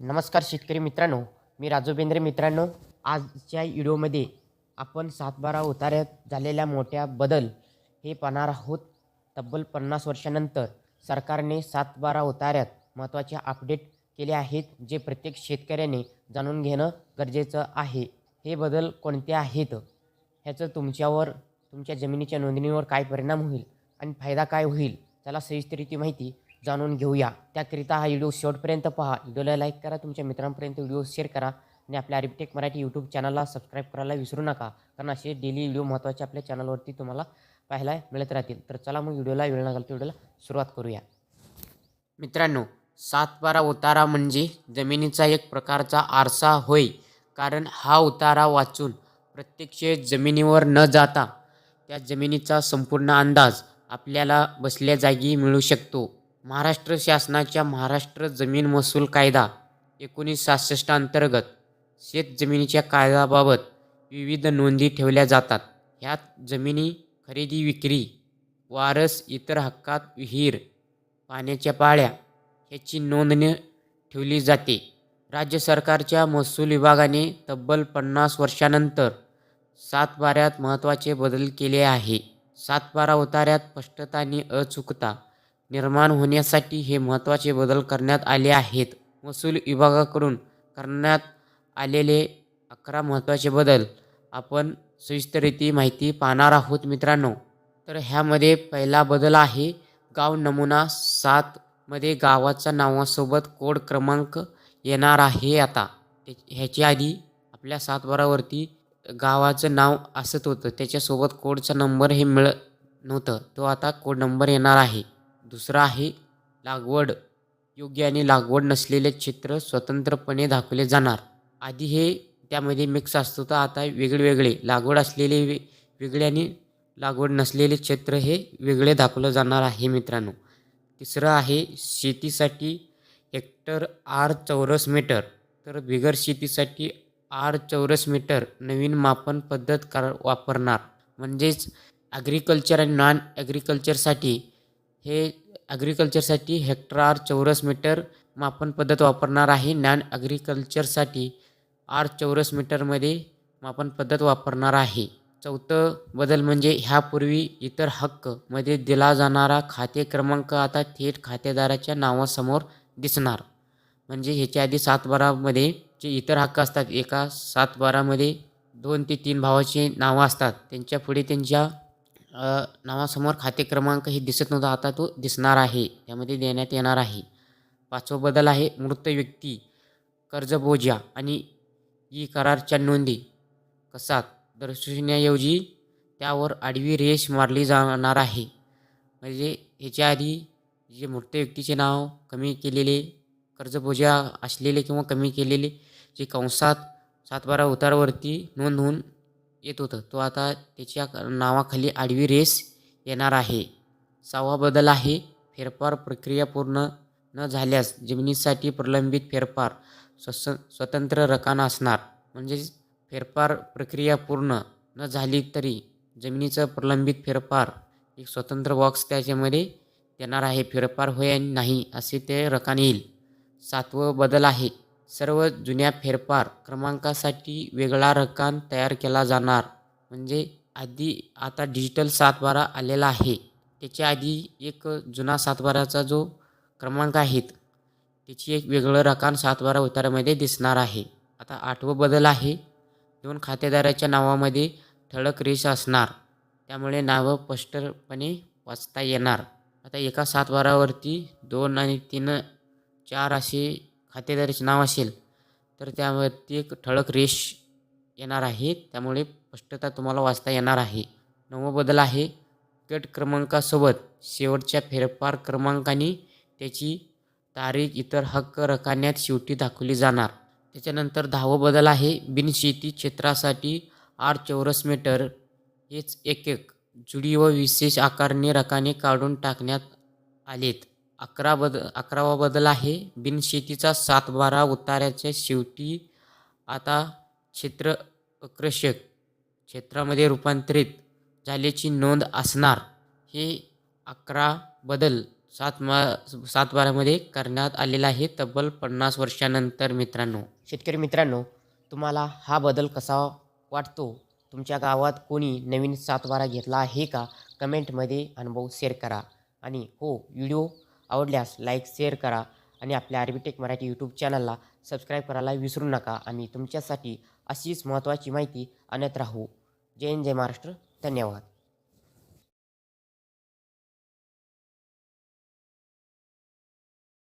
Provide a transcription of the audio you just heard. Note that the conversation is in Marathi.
नमस्कार शेतकरी मित्रांनो मी राजू बेंद्रे मित्रांनो. आजच्या व्हिडिओमध्ये आपण सातबारा उतार्यात झालेल्या मोठ्या बदल हे पाहणार आहोत. तब्बल पन्नास वर्षानंतर सरकारने सातबारा उतार्यात महत्त्वाचे अपडेट केले आहेत जे प्रत्येक शेतकऱ्याने जाणून घेणं गरजेचं आहे. हे बदल कोणते आहेत? ह्याचं तुमच्यावर तुमच्या जमिनीच्या नोंदणीवर काय परिणाम होईल आणि फायदा काय होईल? त्याला सविस्तरिती माहिती जाणून घेऊया. त्याकरिता हा व्हिडिओ शेवटपर्यंत पहा. व्हिडिओला लाईक करा तुमच्या मित्रांपर्यंत व्हिडिओ शेअर करा आणि आपल्या अरिपटेक मराठी यूट्यूब चॅनलला सबस्क्राईब करायला विसरू नका. कारण असे डेली व्हिडिओ महत्त्वाचे आपल्या चॅनलवरती तुम्हाला पाहायला मिळत राहतील. तर चला मग व्हिडिओला वेळ न घालतो व्हिडिओला सुरुवात करूया. मित्रांनो सातबारा उतारा म्हणजे जमिनीचा एक प्रकारचा आरसा होय. कारण हा उतारा वाचून प्रत्यक्ष जमिनीवर न जाता त्या जमिनीचा संपूर्ण अंदाज आपल्याला बसल्या जागी मिळू शकतो. महाराष्ट्र शासनाच्या महाराष्ट्र जमीन महसूल कायदा एकोणीस सहासष्ट अंतर्गत शेत जमिनीच्या कायद्याबाबत विविध नोंदी ठेवल्या जातात. ह्यात जमिनी खरेदी विक्री वारस इतर हक्कात विहीर पाण्याच्या पाळ्या ह्याची नोंदणी ठेवली जाते. राज्य सरकारच्या महसूल विभागाने तब्बल पन्नास वर्षानंतर सातबाऱ्यात महत्त्वाचे बदल केले आहे. सातबारा उतार्यात स्पष्टता आणि अचूकता निर्माण होण्यासाठी हे महत्त्वाचे बदल करण्यात आले आहेत. महसूल विभागाकडून करण्यात आलेले अकरा महत्त्वाचे बदल आपण सविस्तरिती माहिती पाहणार आहोत मित्रांनो. तर ह्यामध्ये पहिला बदल आहे गाव नमुना सातमध्ये गावाच्या नावासोबत कोड क्रमांक येणार आहे आता. ह्याच्या आधी आपल्या सातबारावरती गावाचं नाव असत होतं. त्याच्यासोबत कोडचा नंबर हे मिळत नव्हतं. तो आता कोड नंबर येणार आहे. दुसरं आहे लागवड. योग्य आणि लागवड नसलेले क्षेत्र स्वतंत्रपणे दाखवले जाणार. आधी हे त्यामध्ये मिक्स असतो तर आता वेगळेवेगळे. लागवड असलेले वे वेगळे आणि लागवड नसलेले क्षेत्र हे वेगळे दाखवलं जाणार आहे मित्रांनो. तिसरं आहे शेतीसाठी हेक्टर आर चौरस मीटर. तर बिगर शेतीसाठी आर चौरस मीटर नवीन मापन पद्धत कर वापरणार. म्हणजेच ॲग्रिकल्चर आणि नॉन ॲग्रिकल्चरसाठी हे ॲग्रिकल्चरसाठी हेक्टर आर चौरस मीटर मापन पद्धत वापरणार आहे. नॉन ॲग्रिकल्चरसाठी आर चौरस मीटरमध्ये मापन पद्धत वापरणार आहे. चौथं बदल म्हणजे ह्यापूर्वी इतर हक्कमध्ये दिला जाणारा खाते क्रमांक आता थेट खातेदाराच्या नावासमोर दिसणार. म्हणजे ह्याच्या आधी सातबारामध्ये जे इतर हक्क असतात एका सातबारामध्ये दोन ते तीन भावाची नावं असतात. त्यांच्या पुढे त्यांच्या नावासमोर खाते क्रमांक हे दिसत नव्हता. आता तो दिसणार आहे. त्यामध्ये देण्यात येणार आहे. पाचवा बदल आहे मृत व्यक्ती कर्जबोजा आणि ई करारच्या नोंदी. कसात? दर्शविण्याऐवजी त्यावर आडवी रेष मारली जाणार आहे. म्हणजे ह्याच्या आधी जे मृत व्यक्तीचे नाव कमी केलेले कर्जबोजा असलेले किंवा कमी केलेले जे कंसात सातबारा उतारावरती नोंद होऊन येत होतं. तो आता त्याच्या नावाखाली आडवी रेस येणार आहे. सहावा बदल आहे. फेरफार प्रक्रिया पूर्ण न झाल्यास जमिनीसाठी प्रलंबित फेरफार स्वस स्वतंत्र रकाना असणार. म्हणजेच फेरफार प्रक्रिया पूर्ण न झाली तरी जमिनीचं प्रलंबित फेरफार एक स्वतंत्र बॉक्स त्याच्यामध्ये देणार आहे. फेरफार होय नाही असे ते रकान येईल. सातवं बदल आहे. सर्व जुन्या फेरफार क्रमांकासाठी वेगळा रकान तयार केला जाणार. म्हणजे आधी आता डिजिटल सातबारा आलेला आहे. त्याच्या आधी एक जुना सातबाराचा जो क्रमांक आहेत त्याची एक वेगळं रकान सातबारा उतारामध्ये दिसणार आहे. आता आठवं बदल आहे. दोन खातेदाराच्या नावामध्ये ठळक रेष असणार. त्यामुळे नावं स्पष्टपणे वाचता येणार. आता एका सातबारावरती दोन आणि तीन चार असे खातेदाराचे नाव असेल तर त्यावरती एक ठळक रेष येणार आहे. त्यामुळे स्पष्टता तुम्हाला वाचता येणार आहे. नवं बदल आहे. गट क्रमांकासोबत शेवटच्या फेरफार क्रमांकाने त्याची तारीख इतर हक्क रकान्यात शेवटी दाखवली जाणार. त्याच्यानंतर दहावं बदल आहे. बिनशेती क्षेत्रासाठी आठ चौरस मीटर हेच एक एक जुडी व विशेष आकारणे रकाने काढून टाकण्यात आलेत. अकरा बद अकरावा बदल आहे. बिनशेतीचा सातबारा उतार्याच्या शेवटी आता क्षेत्र आकर्षक क्षेत्रामध्ये रूपांतरित झाल्याची नोंद असणार. हे अकरा बदल सात मा सातबारामध्ये करण्यात आलेला आहे. तब्बल पन्नास वर्षानंतर मित्रांनो. शेतकरी मित्रांनो तुम्हाला हा बदल कसा वाटतो? तुमच्या गावात कोणी नवीन सातबारा घेतला आहे का? कमेंटमध्ये अनुभव शेअर करा. आणि हो व्हिडिओ आवडल्यास लाईक शेअर करा आणि आपल्या आर्बिटेक मराठी यूट्यूब चॅनलला सबस्क्राईब करायला विसरू नका आम्ही तुमच्यासाठी अशीच महत्त्वाची माहिती आणत राहू. जय हिंद जय महाराष्ट्र. धन्यवाद.